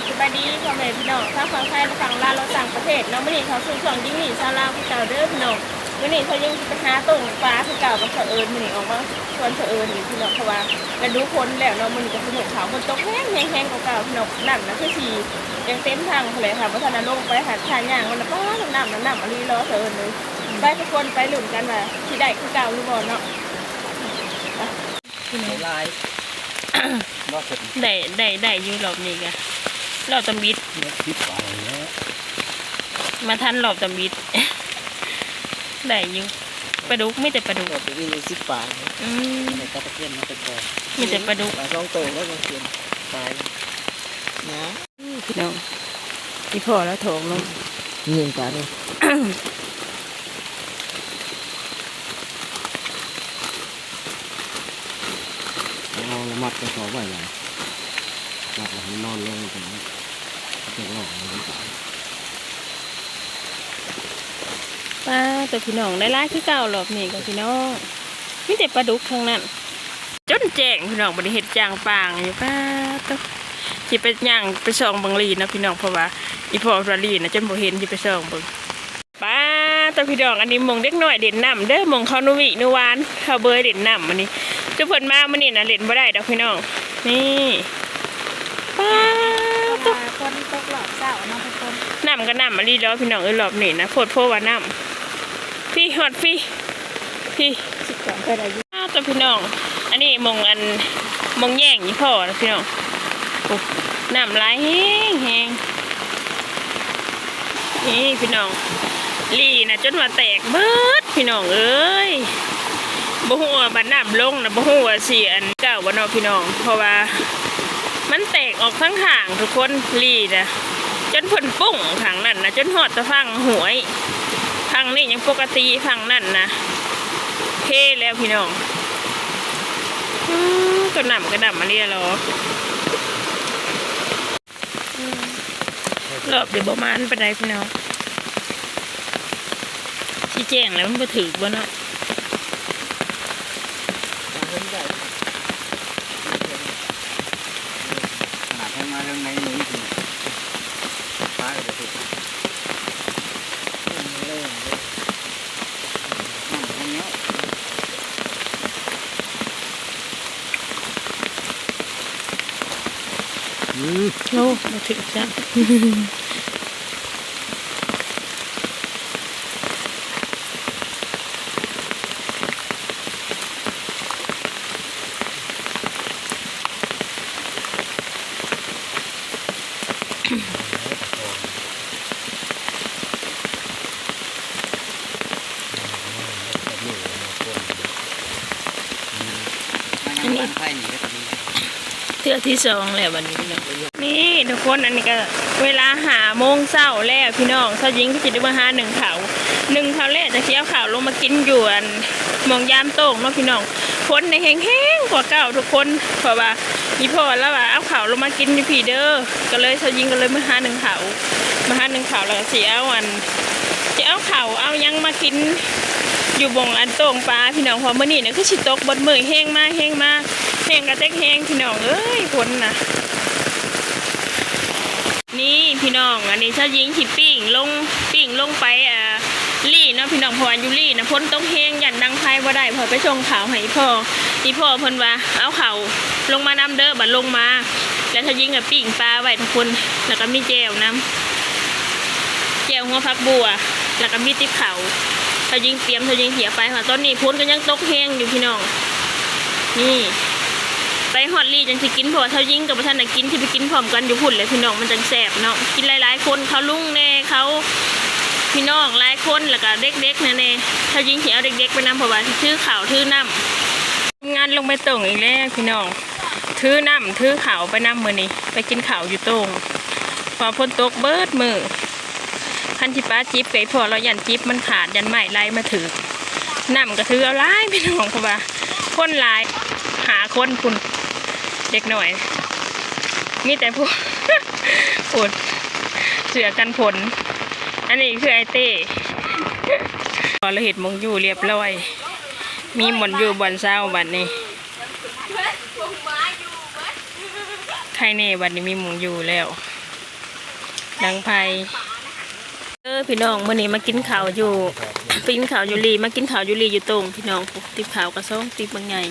บสบายดีพ่อแม่พี่น้องทั้งฝั่งไทยและฝั่งลาวเราต่างประเทศเน้องมื่อนี้เขาสู่ช่วงยิ่งหนีชาวลาวคือเก่าเด้อพี่น้องมื่อนี้เขายังไปหาตุ่งปลาคือเก่ากับเผอิญมื่อนี้ออกมาชวนเผอิญอยู่พี่น้องเพราะว่าแล้วดูคนแล้วเนาะมื่อนี้ก็สนุกเขาคนตกแห้งแห้งแห้งเก่าๆพี่น้องน้ำนะคือสียังเต็มทางเลยค่ะพัฒนาลงไปหาทางย่างมันนะป้าน้ำน้ำน้ำน้ำอะไรล้อเผอิญเลยไปทุกคนไปหลุนกันว่าที่ได้คือเก่าหรือบ่เนาะพี่น้องลายว่าเสร็จได้ได้ได้อยู่รอบนี้กะ รอบตำบิดเนื้อพริกอะไรเนี้ยมาทันรอบตำบิด ได้อยู่ปลาดุกไม่แต่ปลาดุกเราไปวิ่งในสิบปลาอืมในตะเกียนมาเป็นกองมีแต่ปลาดุกปลาช่องโตแล้วก็เกียนตายนะพี่น้องพี่พ่อแล้วถงลงนี่ปลาเนี่ยเอาละมัดกระสอบไว้หลายหลับแล้วนอนลงตรงนี้จะหลอกมันตายป้าแต่พี่น้องได้ร้ายคือเก่ารอบนี้กับพี่น้องมีแต่ปลาดุกทั้งนั้น จนแจ้งพี่น้องบริเหตุจางปางอยู่ป้าต้องจิไปย่างไปส่องบังลีนะพี่น้องเพราะว่าอีพอวาลีนะจนบ่เห็นจิไปส่องบิ่งป้าแตัวพี่น้องอันนี้มงเด็กน้อยเด่นน้ำเด้อมงเขานุวินุวานเขาเบยเด่นน้ำอันนี้จุเพิ่นมามันนี่นะเล่นบ่ได้ดอกพี่น้องนี่ ป้าปลาคนตกหลอดเจ้าเนาะทุกคนน้ำก็น้ำมารีแล้วพี่น้องเออรอบนี้นะโพดโพว่าน้ำพี่ฮอดพี่พี่สิบสองเคยได้ยินอ้าวตัวพี่น้อง อันนี้มงอันมงแย่งยี่พ่อนะพี่น้องโอ้น้ำลายแห้งแห้งนี่พี่น้องลีนะจนว่าแตกเบิดพี่น้องเอ้ยบ่ฮู้ว่าบัดน้ำลงนะบ่ฮู้ว่าสิอันเก่าบ่เนาะพี่น้อง เพราะว่า มันแตกออกทั้งห่างทุกคนลีนะจนเพิ่นปุ้งทางนั้นนะจนหอดตะฟังหวยทางนี้ยังปกติทางนั้นนะเทแล้วพี่น้องอืมก็นำก็นำมาเรียรอรอบเดี๋ยวประมาณไปได้พี่น้องชี้แจงแล้วมันไปถือบ่เนาะ ขนาดให้มาเรื่องในนี้จริงปลาก็จะถูกเล่นเลยนั่งตรงนี้ อืม โอ้มา ถือจ้ะอันนี้ไข่นี่ก็จะมี ทือที่สองแล้ววันนี้พี่น้องนี่ทุกคนอันนี้ก็เวลาหาโมงเช้าแล้วพี่น้องเช้ายิงก็จะได้มาหาหนึ่งเขาหนึ่งเขาแรกจะเคี้ยวข่าวลงมากินอยู่อันมองยามโต่งเนาะพี่น้องคนในแห้งๆกว่าเก่าทุกคนเพราะว่าอีพ่อแล้วว่าเอาข่าวลงมากินอยู่พี่เด้อก็เลยเช้ายิงก็เลยมาหาหนึ่งเขามาหาหนึ่งเขาแล้วก็สิเอาอันจะเอาข่าวเอายังมากินอยู่บงอันโต่งปลาพี่น้องพอมื่อนี้เนี่ยคือสิตกบนมือแห้งมากแห้งมาก แห้งกระเตกแห้งพี่น้องเอ้ยคนนะนี่พี่น้องอันนี้ถ้ายิงขีปิ้งลงปิ้งลงไปอ่าลี่เนาะพี่น้องพออยู่ลี่นะพ้นต้องแห้งยันดังไฟว่าได้พอไปชงข่าวให้พ่ออีพ่อเพิ่นว่าเอาเข่าลงมานำเด้อบัดลงมา แล้วถ้ายิงกับปิ้งปลาไว้ทุกคนแล้วก็มีแจวน้ำแจวหัวพักบัว แล้วก็มีติ๊บเขาถ้ายิงเตรียมถ้ายิงเหียไปค่ะตอนนี้พ้นก็ยังตกแห้งอยู่พี่น้องนี่ ไปฮอตลี่จังสิกินเพราะว่าถ้ายิ่งกับท่านน่ะกินที่ไปกินพร้อมกันอยู่พุ่นเลยพี่น้องมันจังแสบเนาะกินหลายๆคนเขาลุงแน่เขาพี่น้องหลายคนแล้วก็เด็กๆแน่ๆถ้ายิ่งเหียวเด็กๆไปนำเพราะว่าถือข่าวถือน้ำงานลงไปตรงอีกแล้วพี่น้องถือน้ำถือข่าวไปน้ำมือนี่ไปกินข่าวอยู่ตรงพอพ้นตกเบิดมือคันที่ป้าจิ๊บไก่พอเรายันจิ๊บมันขาดยันใหม่ไล่มาถือน้ำก็ถือเอาไล่พี่น้องเพราะว่าคนหลายหาคนคุณ ด็กหน่อย มีแต่พวกปวดเสือกันผล อันนี้คือไอเต้พอเราเห็ดมงอยู่เรียบร้อย มีหมอนอยู่บอนเศร้าบัดนี้ใครเน่บัดนี้มีหมงอยู่แล้ว ดังไพ เออพี่น้องมื่อนี้มากินข้าวอยู่กินข้าวอยู่ลีมากินข้าวอยู่ลีอยู่ตรงพี่น้องปุ๊ติบข้าวกระซ่องติบบางใหญ่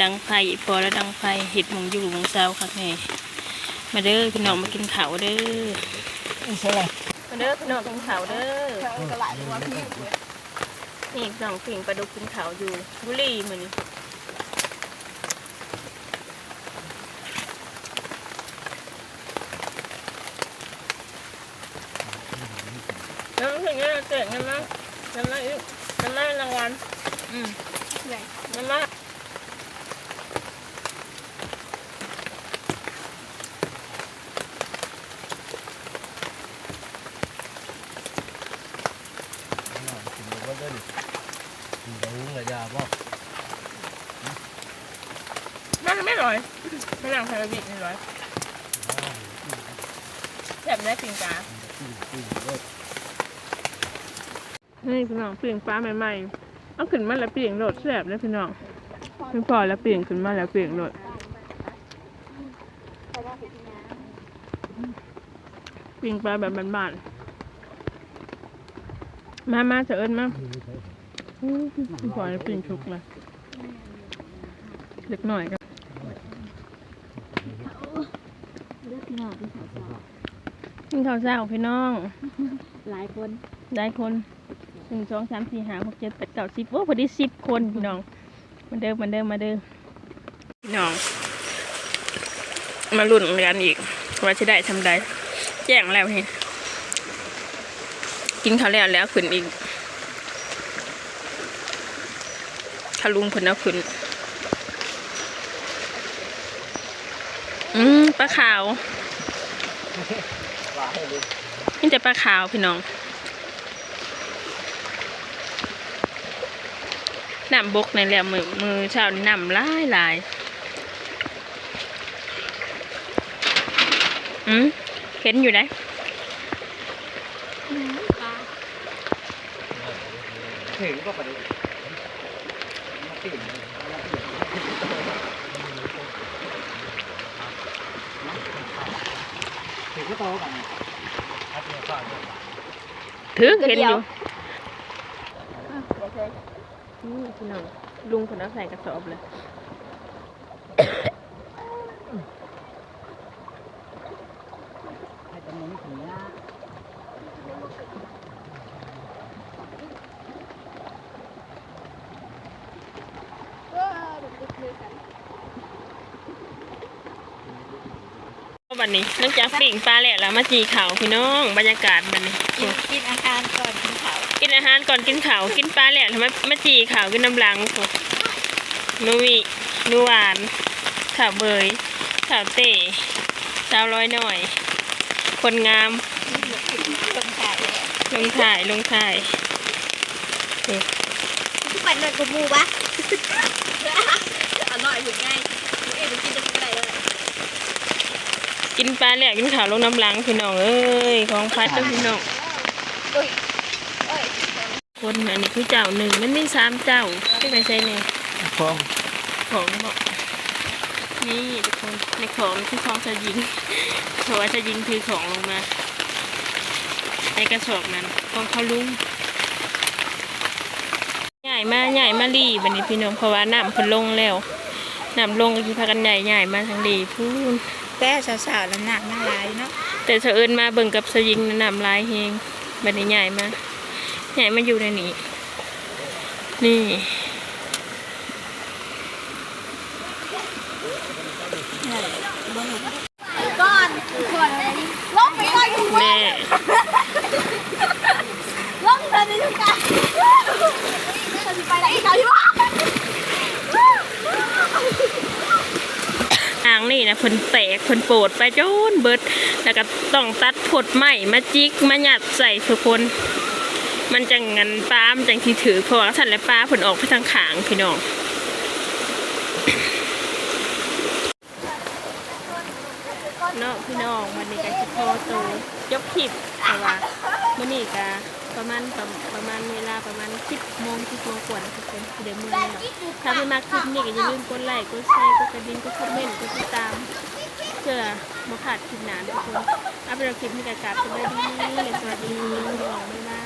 ดังไพพอแล้วดังไพเห็ดหมองอยู่หมองเซาคักแน่มาเด้อพี่น้องมากินข้าวเด้อใช่ไหมมาเด้อพี่น้องกินข้าวเด้อก็หลายตัวพี่นี่พี่น้องปิ่งปลาดุกกินข้าวอยู่บุรีมื้อนี้ น้ำถึงจะเจ๋งกันมั้ยน้ำมาอีกน้ำมารางวัลอืมใหญ่น้ำมากินก็ได้กินรู้เลยยาบ่มันไม่ร้อยไม่นางไทยบิดไม่ร้อยแซ่บได้ปิ่งปลากินกินเลย นี่พี่น้องปิ่งปลาใหม่ๆเอาขึ้นมาแล้วปิ่งโหลดแซ่บเลยพี่น้องไม่พอแล้วปิ่งขึ้นมาแล้วปิ่งโหลดปิ่งปลาแบบบ้านๆมามาจะเอิญมาอื้อพี่พลอยปิ่งชุกเลยเล็กหน่อยกันเลือกพี่น้องพี่สาวกินข้าวเช้าพี่น้อง หลายคนได้คนห นึ่งสองสามสี่ห้าหกเจ็ดแปดเก้าสิบโอ้พอดีสิบคนพี่น้องมาเดิมมาเดิมมาเดิมพี่น้อง มาลุ้นกันอีก ว่าจะได้ทำได้แจ้งแล้วเห็นกินข้าวแล้วแล้วขึ้นอีกถ้าลุงเพิ่นเอาขึ้นอืมปลาขาวนี่จะปลาขาวพี่น้อง น้ำบกในแหล้วมือมือเช้านี่น้ำหลายหลายอืมเห็นอยู่ไหนถึงก็ประเดี๋ยวถึงก็โตกันครับเนี่ยข้าวถือเห็นอยู่ นี่พี่น้องลุงคนเอาใส่กระสอบเลยให้ตำรวจถึงนะวันนี้เนื่องจากปิ่งปลาแหละแล้วมาจีเขาวพี่น้องบรรยากาศบันนี้กินกินอาหารก่อน กินข้าวกินอาหารก่อนกินข้าวกินปลาแหละทำไมมาจีเขาวกินน้ำหลังโอ้นุยนุหวานข่าวเบยข่าวเต้สาวร้อยหน่อย คนงามต้มไก่ลงถ่าย ลงถ่ายนี่ทุกปันหน่อยกูมูปะอร่อยถูกไงเอ็มกินจะอะไรเลยกินปลาแหละกินข้าวลงน้ำหลังพี่น้องเอ้ย ของพัดเด้อพี่น้องเอ้ยเอ้ย คนอันนี้คือเจ้าหนึ่งมันมีสามเจ้าที่ไม่ใช่เนี่ยฟองของบอกนี่ทุกคนในของคือของชายิงเพราะว่าชายิงคือของลงมาในกระสอบนั้นของเขาลุงใหญ่มาใหญ่มาลีบันนี้พี่น้องเพราะว่าน้ำเพิ่นลงแล้วน้ำลงก็คือพากันใหญ่ใหญ่มาทางดีพูนแต่สาวๆแล้วหนักน่าร้ายเนาะแต่เสะเอิญมาเบิ่งกับสยิงน่ะน้ำลายเฮงบันนี้ใหญ่มา ใหญ่มาอยู่ในนี้ นี่ก้อนก้อนลงไปก่อนอยู่แม่ลงเลยดิทุกการเราจะไปไหนเขาที่ว่าทางนี่นะเพิ่นแตกเพิ่นโปดไปจนเบิด แล้วก็ต้องตัดผดใหม่มาจิกมาหยัดใส่ทุกคน มันจังงันปลามันจังที่ถือเพราะว่าท่านและปลาเพิ่นออกไปทางขางพี่น้องเนาะพี่น้องวันนี้ก็สิพอโตยกคลิปเพราะว่ามื้อนี้ก็ประมาณประมาณเวลาประมาณ10โมง10โมงกว่านะทุกคนเดี๋ยวมือนี้ถ้าเพิ่มาคลิปนี้ก็อย่าลืมกดไลค์กดแชร์กดกระดิ่งกดคอมเมนต์กดติดตามเพื่อบ่ขาดคลิปหนานทุกคนเอาไปเราคลิปให้กากาบสบายดีเลยสวัสดีน้องไม่มา